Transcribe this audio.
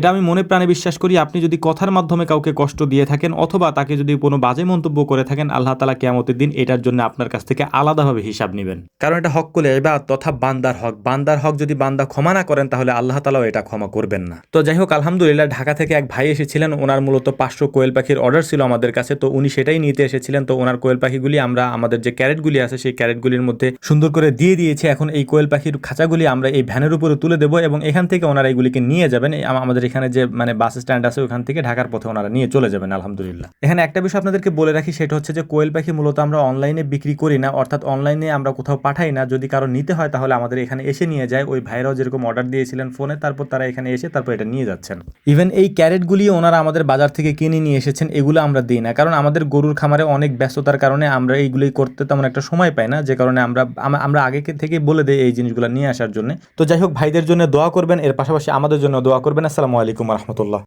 এটা আমি মনে প্রাণে বিশ্বাস করি, আপনি যদি কথার মাধ্যমে কাউকে কষ্ট দিয়ে থাকেন অথবা তাকে যদি কোনো বাজে মন্তব্য করে থাকেন, আল্লাহ তালা কেয়ামতের দিন এটার জন্য আপনার কাছ থেকে আলাদাভাবে হিসাব নেবেন। কারণ এটা হক করে এবার তথা বান্দার হক। বান্দার হক যদি বান্দা ক্ষমা না করেন, তাহলে আল্লাহ তালাও এটা ক্ষমা করবেন না। তো যাই হোক, আলহামদুলিল্লাহ, ঢাকা থেকে এক ভাই এসেছিলেন। ওনার মূলত পাঁচশো কোয়েল পাখির অর্ডার ছিল আমাদের কাছে। তো উনি সেটাই নিতে এসেছিলেন। তো ওনার কোয়েল পাখিগুলি আমরা, আমাদের যে ক্যারেটগুলি আছে, সেই ক্যারেটগুলির মধ্যে সুন্দর করে দিয়ে দিয়েছি। এখন এই কোয়েল পাখির খাঁচাগুলি আমরা এই ভ্যানের উপরে তুলে দেবো এবং এখান থেকে ওনারা এগুলিকে নিয়ে যাবেন। আমাদের এখানে যে মানে বাস স্ট্যান্ড আছে, ওখান থেকে ঢাকার পথে ওনারা নিয়ে চলে যাবেন, আলহামদুলিল্লাহ। এখানে একটা বিষয় আপনাদেরকে বলে রাখি, সেটা হচ্ছে যে, কোয়েল পাখি মূলত আমরা অনলাইনে বিক্রি করি না, অর্থাৎ অনলাইনে আমরা কোথাও পাঠাই না। যদি কারও নিতে হয়, তাহলে আমাদের এখানে এসে নিয়ে যায়। ওই ভাইরাও যেরকম অর্ডার দিয়েছিলেন ফোনে তারপর তারা এখানে এসে তারপর এটা নিয়ে যাচ্ছেন। ইভেন এই ক্যারেটগুলি ওনারা আমাদের বাজার থেকে কিনে নিয়ে এসেছেন, এগুলো আমরা দিই না। কারণ আমাদের গরুর খামারে অনেক ব্যস্ততার কারণে আমরা এইগুলি করতে তেমন একটা সময় পাই না, যে কারণে আমরা, আম- আমরা আগে থেকে বলে দিই এই জিনিসগুলো নিয়ে আসার জন্য। তো যাই হোক, ভাইদের জন্য দোয়া করবেন, এর পাশাপাশি আমাদের জন্য দোয়া করবেন। আসসালামু আলাইকুম রহমতুল্লাহ।